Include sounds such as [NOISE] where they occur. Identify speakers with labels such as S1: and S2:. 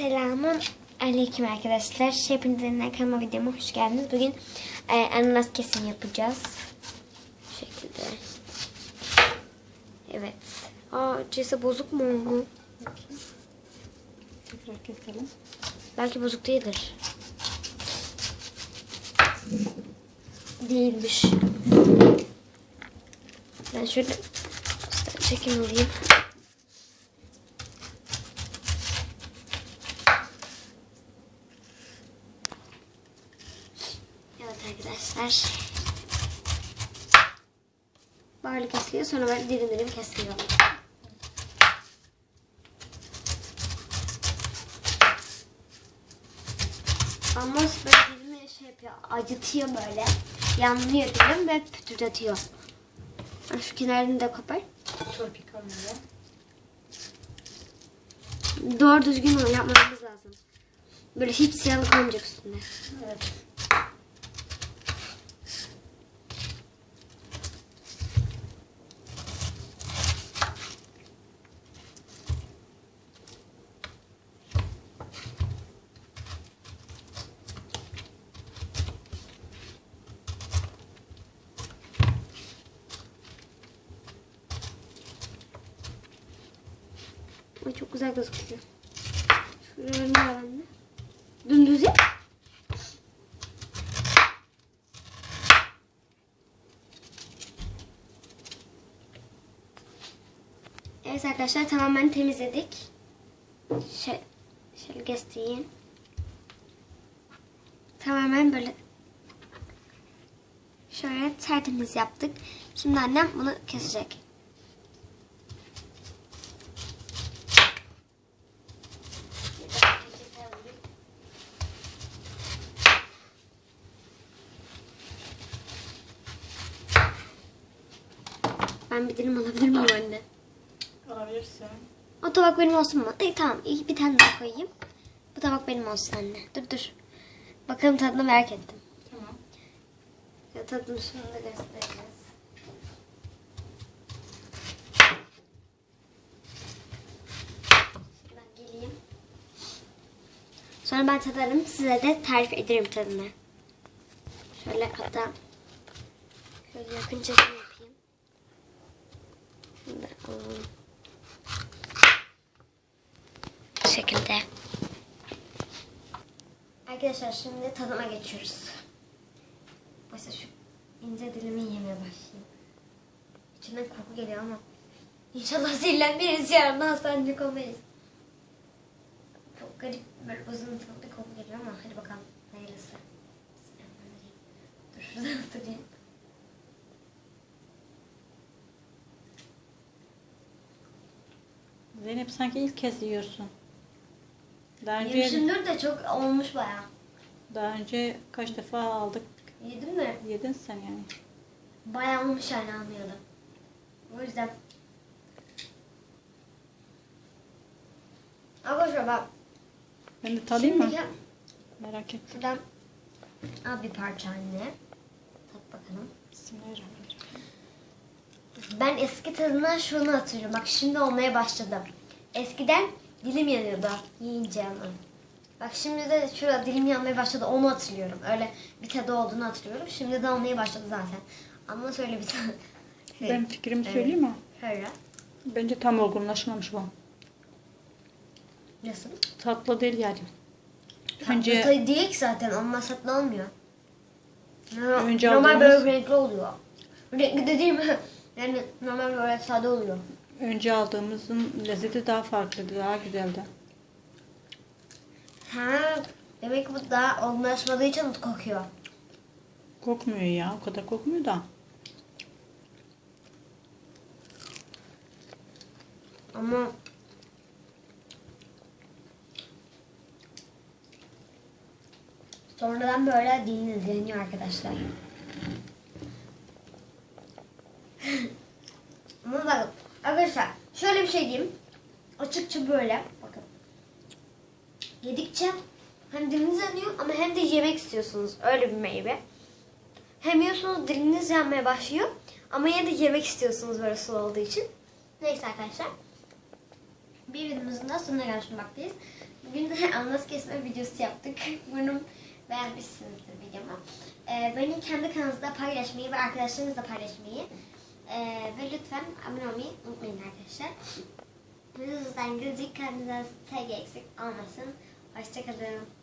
S1: Selamun aleyküm arkadaşlar. Hepinizin kanalıma videoma hoş geldiniz. Bugün e, ananas kesim yapacağız. Bu şekilde. Evet. Aa cesi bozuk mu oldu? Belki bozuk değildir. Değilmiş. Ben şöyle çekim alayım. Evet arkadaşlar. Böyle kesiliyor sonra böyle dilim dilim kesiliyor. Ama böyle dilimi şey yapıyor, acıtıyor böyle. Yanlıyor dilim ve pütürdatıyor. Şu kenarını da kopar. Doğru düzgün yapmamız lazım. Böyle hiç siyahlık olmayacak üstünde.
S2: Evet.
S1: Ay çok güzel gözüküyor. Şuralarını var anne. Dümdüz yap. Evet arkadaşlar tamamen temizledik. Şöyle, şöyle göstereyim. Tamamen böyle şöyle tertemiz yaptık. Şimdi annem bunu kesecek. Ben bir dilim alabilir miyim anne?
S2: Alabilirsin.
S1: O tabak benim olsun mu? İyi tamam. İyi, bir tane daha koyayım. Bu tabak benim olsun anne. Dur dur. Bakalım tadını merak ettim.
S2: Tamam.
S1: Ya tadını şimdi göstereceğiz. Ben geleyim. Sonra ben tadarım. Size de tarif ederim tadını. Şöyle hatta şöyle yakın çekim yapayım. Bu şekilde. Arkadaşlar şimdi tadıma geçiyoruz. Başta şu ince dilimi yemeye başlayayım. İçinden koku geliyor ama inşallah zehirlenmeyiz yarın hastanelik olmayız. Çok garip böyle uzun tatlı koku geliyor ama hadi bakalım hayırlısı. Dur şuradan ısırayım.
S2: Zeynep sanki ilk kez yiyorsun. Daha önce,
S1: Yemişimdir de çok olmuş bayağı.
S2: daha önce kaç defa aldık.
S1: Yedim mi?
S2: Yedin sen yani.
S1: Bayağı olmuş yani anlıyordum. O yüzden. Arkadaşlar bak.
S2: Ben de tadayım mı?
S1: Şimdi
S2: Merak ettim.
S1: şuradan al bir parça anne. Tat bakalım.
S2: Bismillahirrahmanirrahim.
S1: Ben eski tadından şunu hatırlıyorum. Bak şimdi olmaya başladı. Eskiden dilim yanıyordu yiyince ama. Bak şimdi de şurada dilim yanmaya başladı. Onu hatırlıyorum. Öyle bir tadı olduğunu hatırlıyorum. Şimdi de olmaya başladı zaten. Ama söyle bir tane.
S2: Ben fikrimi
S1: Evet.
S2: söyleyeyim mi?
S1: Şöyle.
S2: Bence tam olgunlaşmamış bu.
S1: Nasıl?
S2: Tatlı değil yani.
S1: Önce...
S2: Önce
S1: Tatlı değil ki zaten ama tatlı olmuyor. Normal,
S2: Önce
S1: normal
S2: aldığımız-
S1: böyle renkli oluyor. Renkli dediğim yani normal böyle sade oluyor.
S2: önce aldığımızın lezzeti daha farklıydı, daha güzeldi.
S1: Ha, demek ki bu daha olgunlaşmadığı için kokuyor.
S2: Kokmuyor ya, o kadar kokmuyor da.
S1: Ama sonradan böyle dinleniyor arkadaşlar. Ama bakın arkadaşlar şöyle bir şey diyeyim. Açıkça böyle bakın. Yedikçe hem diliniz yanıyor ama hem de yemek istiyorsunuz. Öyle bir meyve. Hem yiyorsunuz diliniz yanmaya başlıyor ama yine de yemek istiyorsunuz böyle sulu olduğu için. Neyse arkadaşlar. Bir videomuzun da sonuna gelmiş bulunmaktayız. Bugün de [LAUGHS] anlas kesme videosu yaptık. [LAUGHS] Umarım beğenmişsinizdir videomu. Ee, beni kendi kanalınızda paylaşmayı ve arkadaşlarınızla paylaşmayı ee, ve lütfen abone olmayı unutmayın arkadaşlar. Videomuzdan gelecek kendinize sevgi eksik olmasın. Hoşçakalın.